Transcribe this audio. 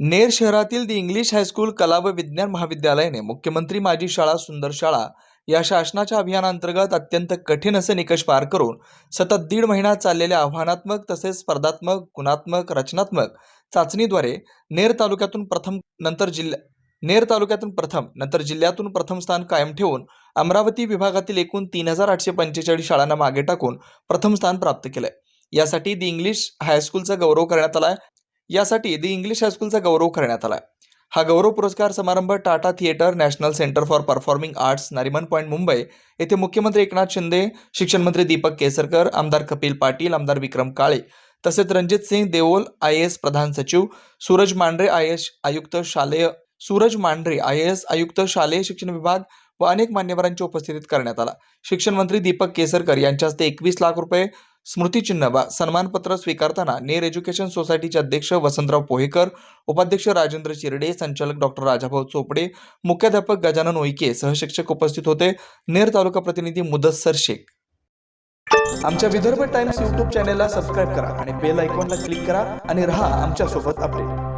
नेर शहरातील दी English high school कला व विज्ञान महाविद्यालयाने मुख्यमंत्री माझी शाळा सुंदर शाळा या शासनाच्या अभियानांतर्गत अत्यंत कठीण असे निकष पार करून सतत दीड महिना चाललेल्या आव्हानात्मक तसेच स्पर्धात्मक गुणात्मक रचनात्मक चाचणीद्वारे नेर तालुक्यातून प्रथम नंतर जिल्ह्या नेर तालुक्यातून प्रथम नंतर जिल्ह्यातून प्रथम स्थान कायम ठेवून अमरावती विभागातील एकूण तीन हजार आठशे पंचेचाळीस शाळांना मागे टाकून प्रथम स्थान प्राप्त केलंय. यासाठी दी इंग्लिश हायस्कूलचा गौरव करण्यात आलाय. यासाठी दी इंग्लिश हायस्कूलचा गौरव करण्यात आला हा गौरव पुरस्कार समारंभ Tata theatre national centre for performing arts Nariman point Mumbai. येथे मुख्यमंत्री एकनाथ शिंदे शिक्षण मंत्री दीपक केसरकर आमदार कपिल पाटील आमदार विक्रम काळे तसेच रणजित सिंग देओल आय एस प्रधान सचिव सूरज मांढरे आय एस आयुक्त शालेय सूरज मांढरे आय एस आयुक्त शालेय शिक्षण विभाग व अनेक मान्यवरांच्या उपस्थितीत करण्यात आला. शिक्षण मंत्री दीपक केसरकर यांच्या हस्ते एकवीस लाख रुपये स्मृतिचिन्ह व सन्मानपत्र स्वीकारताना नेर एज्युकेशन सोसायटीचे अध्यक्ष वसंतराव पोहेकर उपाध्यक्ष राजेंद्र चिरडे संचालक डॉक्टर राजाभाऊ चोपडे मुख्याध्यापक गजानन ओईके सहशिक्षक उपस्थित होते. नेर तालुका प्रतिनिधी मुदस्सर शेख. आमच्या विदर्भ टाइम्स युट्यूब चॅनेलला सबस्क्राईब करा आणि बेल आयकॉनला क्लिक करा आणि रहा आमच्यासोबत अपडेट.